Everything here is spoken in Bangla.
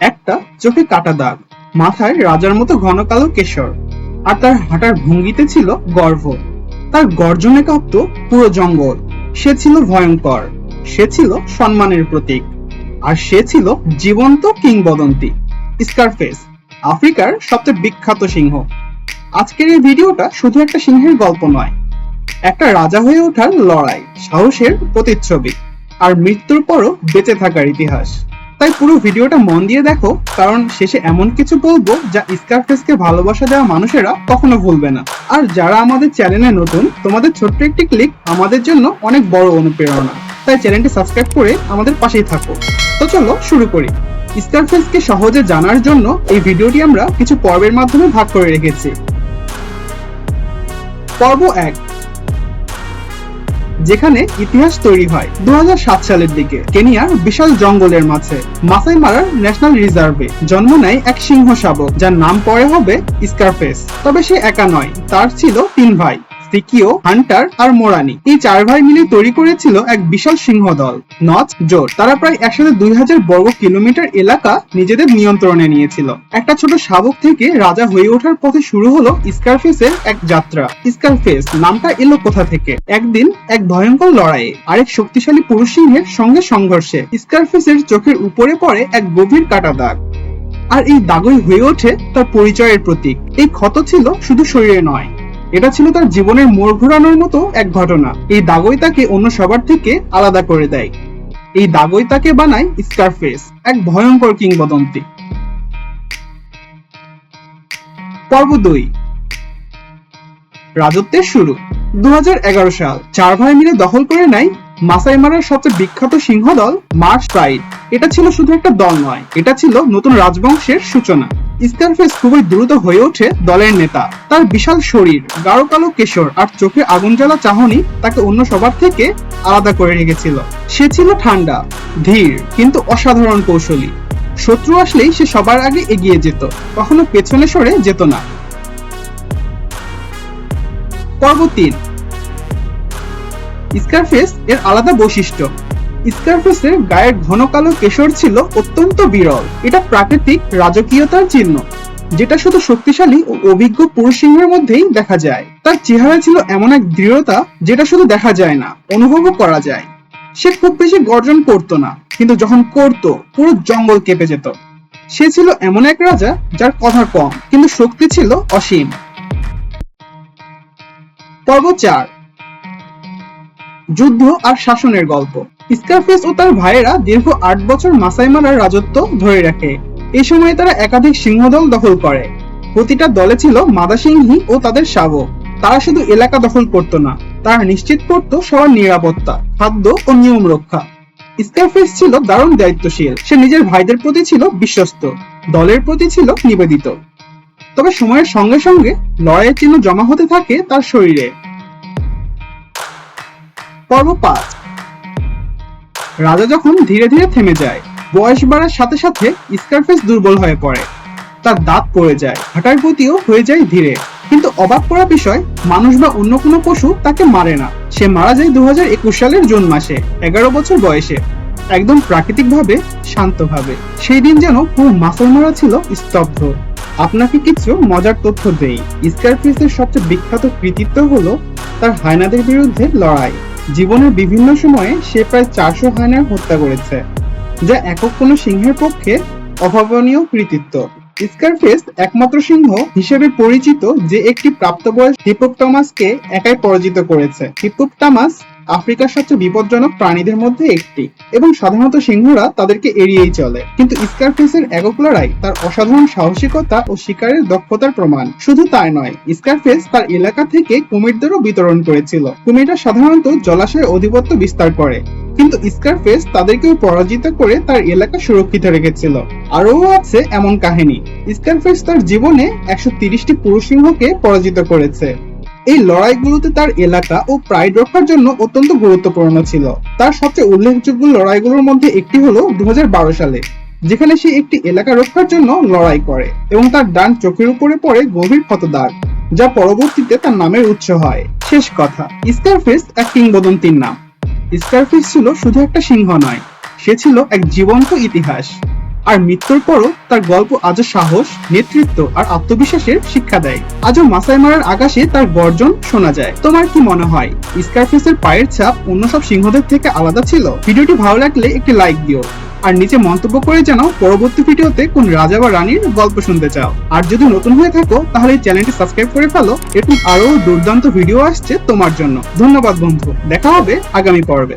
একটা চোখে কাটা দাগ, মাথায় রাজার মতো ঘন কালো কেশর, আর তার হাঁটার ভঙ্গিতে ছিল গর্ভ। তার গর্জনে কাঁপত পুরো জঙ্গল। সে ছিল ভয়ঙ্কর, সে ছিল সম্মানের প্রতীক, আর সে ছিল জীবন্ত কিংবদন্তি। স্কারফেস, আফ্রিকার সবচেয়ে বিখ্যাত সিংহ। আজকের এই ভিডিওটা শুধু একটা সিংহের গল্প নয়, একটা রাজা হয়ে ওঠার লড়াই, সাহসের প্রতিচ্ছবি, আর মৃত্যুর পরও বেঁচে থাকার ইতিহাস। তাই পুরো ভিডিওটা মন দিয়ে দেখো, কারণ শেষে এমন কিছু বলব যা স্কারফেসকে ভালোবাসা দেওয়া মানুষেরা কখনো ভুলবে না। আর যারা আমাদের চ্যানেলে নতুন, তোমাদের ছোট্ট একটি ক্লিক আমাদের জন্য অনেক বড় অনুপ্রেরণা। তাই চ্যানেলটি সাবস্ক্রাইব করে আমাদের পাশেই থাকো। তো চলো শুরু করি। স্কারফেসকে সহজে জানার জন্য এই ভিডিওটি আমরা কিছু পর্বের মাধ্যমে ভাগ করে রেখেছি। পর্ব এক যেখানে ইতিহাস তৈরি হয় দু হাজার সাত সালের দিকে। কেনিয়ার বিশাল জঙ্গলের মাঝে মাসাই মারার ন্যাশনাল রিজার্ভে জন্ম নেয় এক সিংহ শাবক, যার নাম পরে হবে স্কারফেস। তবে সে একা নয়, তার ছিল তিন ভাই। সিকিও, হান্টার আর মোরানি। এই চার ভাই মিলে তৈরি করেছিল এক বিশাল সিংহ দল নচ জোট তারা প্রায় একসাথে দুই হাজার বর্গ কিলোমিটার এলাকা নিজেদের নিয়ন্ত্রণে নিয়েছিল। একটা ছোট শাবক থেকে রাজা হয়ে ওঠার পথে শুরু হলো স্কারফেসের এক যাত্রা। স্কারফেস নামটা এলো কোথা থেকে? একদিন এক ভয়ঙ্কর লড়াইয়ে আরেক শক্তিশালী পুরুষ সিংহের সঙ্গে সংঘর্ষে স্কারফেসের চোখের উপরে পড়ে এক গভীর কাটা দাগ। আর এই দাগই হয়ে ওঠে তার পরিচয়ের প্রতীক। এই ক্ষত ছিল শুধু শরীরে নয় এটা ছিল তার জীবনের মোড় ঘোরানোর মতো এক ঘটনা। এই দাগই তাকে অন্য সবার থেকে আলাদা করে দেয়। এই দাগই তাকে বানায় স্কারফেস এক ভয়ঙ্কর কিংবদন্তি। পর্ব দুই। রাজত্বের শুরু। দু হাজার এগারো সাল চার ভাই মিলে দখল করে নেয় মাসাই মারার সবচেয়ে বিখ্যাত সিংহ দল মার্স প্রাইড। এটা ছিল শুধু একটা দল নয়, এটা ছিল নতুন রাজবংশের সূচনা। স্কারফেস খুবই দ্রুত হয়ে ওঠে দলের নেতা। তার বিশাল শরীর, গাঢ় কালো কেশর আর চোখে আগুন জ্বালা চাহনি তাকে অন্য সবার থেকে আলাদা করে রেখেছিল। সে ছিল ঠান্ডা, ধীর, কিন্তু অসাধারণ কৌশলী। শত্রু আসলেই সে সবার আগে এগিয়ে যেত, কখনো পেছনে সরে যেত না। পর্ব তিন। স্কারফেস এর আলাদা বৈশিষ্ট্য স্কারফেসের গায়ের ঘন কালো কেশর ছিল অত্যন্ত বিরল। এটা প্রাকৃতিক রাজকীয়তার চিহ্ন, যেটা শুধু শক্তিশালী ও অভিজ্ঞ পুরুষ সিংহের মধ্যেই দেখা যায়। তার চেহারা ছিল এমন এক দৃঢ়তা যেটা শুধু দেখা যায় না, অনুভবও করা যায়। সে খুব বেশি গর্জন করতো না, কিন্তু যখন করত, পুরো জঙ্গল কেঁপে যেত। সে ছিল এমন এক রাজা যার কথা কম, কিন্তু শক্তি ছিল অসীম। পর্ব চার, যুদ্ধ আর শাসনের গল্প। স্কারফেস ও তার ভাইয়েরা দীর্ঘ আট বছর মাসাই মারার রাজত্ব ধরে রাখে। এই সময় তারা একাধিক সিংহদল দখল করে। প্রতিটা দলে ছিল মাদা সিংহী ও তাদের শাবক। তারা শুধু এলাকা দখল করত না, তারা নিশ্চিত করত সবার নিরাপত্তা, খাদ্য ও নিয়ম রক্ষা। স্কারফেস ছিল দারুণ দায়িত্বশীল। সে নিজের ভাইদের প্রতি ছিল বিশ্বস্ত, দলের প্রতি ছিল নিবেদিত। তবে সময়ের সঙ্গে সঙ্গে লড়াইয়ের চিহ্ন জমা হতে থাকে তার শরীরে। পর্ব পাঁচ। রাজা যখন ধীরে ধীরে থেমে যায়, বয়স বাড়ার সাথে সাথে স্কারফেস দুর্বল হয়ে পড়ে। তার দাঁত পড়ে যায়, হাঁটার গতিও হয়ে যায় ধীরে। কিন্তু অবাক করা বিষয়, মানুষ বা অন্য কোনো পশু তাকে মারে না। সে মারা যায় দু সালের জুন মাসে, এগারো বছর বয়সে। একদম প্রাকৃতিকভাবে, শান্তভাবে। সেই দিন যেন পুরো মাসল মারা ছিল স্তব্ধ। আপনাকে কিছু মজার তথ্য দেই। স্কারফেসের সবচেয়ে বিখ্যাত কৃতিত্ব হলো তার হায়নাদের বিরুদ্ধে লড়াই। জীবনের বিভিন্ন সময়ে সে প্রায় চারশো হায়নার হত্যা করেছে, যা একক কোনো সিংহের পক্ষে অভাবনীয় কৃতিত্ব। স্কারফেস একমাত্র সিংহ হিসেবে পরিচিত যে একটি প্রাপ্তবয়স্ক হিপোপটামাসকে একাই পরাজিত করেছে। হিপোপটামাস আফ্রিকার সবচেয়ে বিপজ্জনক প্রাণীদের মধ্যে একটি। এবং সাধারণত সিংহরা তাদেরকে এড়িয়েই চলে। কিন্তু স্কারফেসের একক তার অসাধারণ সাহসিকতা ও শিকারের দক্ষতার প্রমাণ। শুধু তাই নয়, স্কারফেস তার এলাকা থেকে কুমিরদেরও বিতরণ করেছিল। কুমিররা সাধারণত জলাশয়ে অধিপত্য বিস্তার করে। কিন্তু স্কারফেস তাদেরকেও পরাজিত করে তার এলাকা সুরক্ষিত রেখেছিল। আরও আছে এমন কাহিনী। স্কারফেস তার জীবনে একশো তিরিশটি পুরুষ সিংহকে পরাজিত করেছে। এই লড়াইগুলোতে তার এলাকা ও প্রাইড রক্ষার জন্য অত্যন্ত গুরুত্বপূর্ণ ছিল। তার সবচেয়ে উল্লেখযোগ্য লড়াইগুলোর মধ্যে একটি হলো দু সালে, যেখানে সে একটি এলাকা রক্ষার জন্য লড়াই করে এবং তার ডান চোখের উপরে পড়ে গভীর ক্ষতদাগ যা পরবর্তীতে তার নামের উৎস হয়। শেষ কথা স্কারফেস এক কিংবদন্তির নাম। স্কারফিশ ছিল শুধু একটা সিংহ নয়, সে ছিল এক জীবন্ত ইতিহাস। আর মৃত্যুর পরও তার গল্প আজও সাহস, নেতৃত্ব আর আত্মবিশ্বাসের শিক্ষা দেয়। আজও মাসাই মারার আকাশে তার গর্জন শোনা যায়। তোমার কি মনে হয়? স্কারফেসের পায়ের ছাপ অন্য সব সিংহদের থেকে আলাদা ছিল? ভিডিওটি ভালো লাগলে একটি লাইক দিও। আর নিচে মন্তব্য করে জানাও পরবর্তী ভিডিওতে কোন রাজা বা রানীর গল্প শুনতে চাও। আর যদি নতুন হয়ে থাকো, তাহলে এই চ্যানেলটি সাবস্ক্রাইব করে ফেলো। এরকম আরও দুর্দান্ত ভিডিও আসছে তোমার জন্য। ধন্যবাদ বন্ধু। দেখা হবে আগামী পর্বে।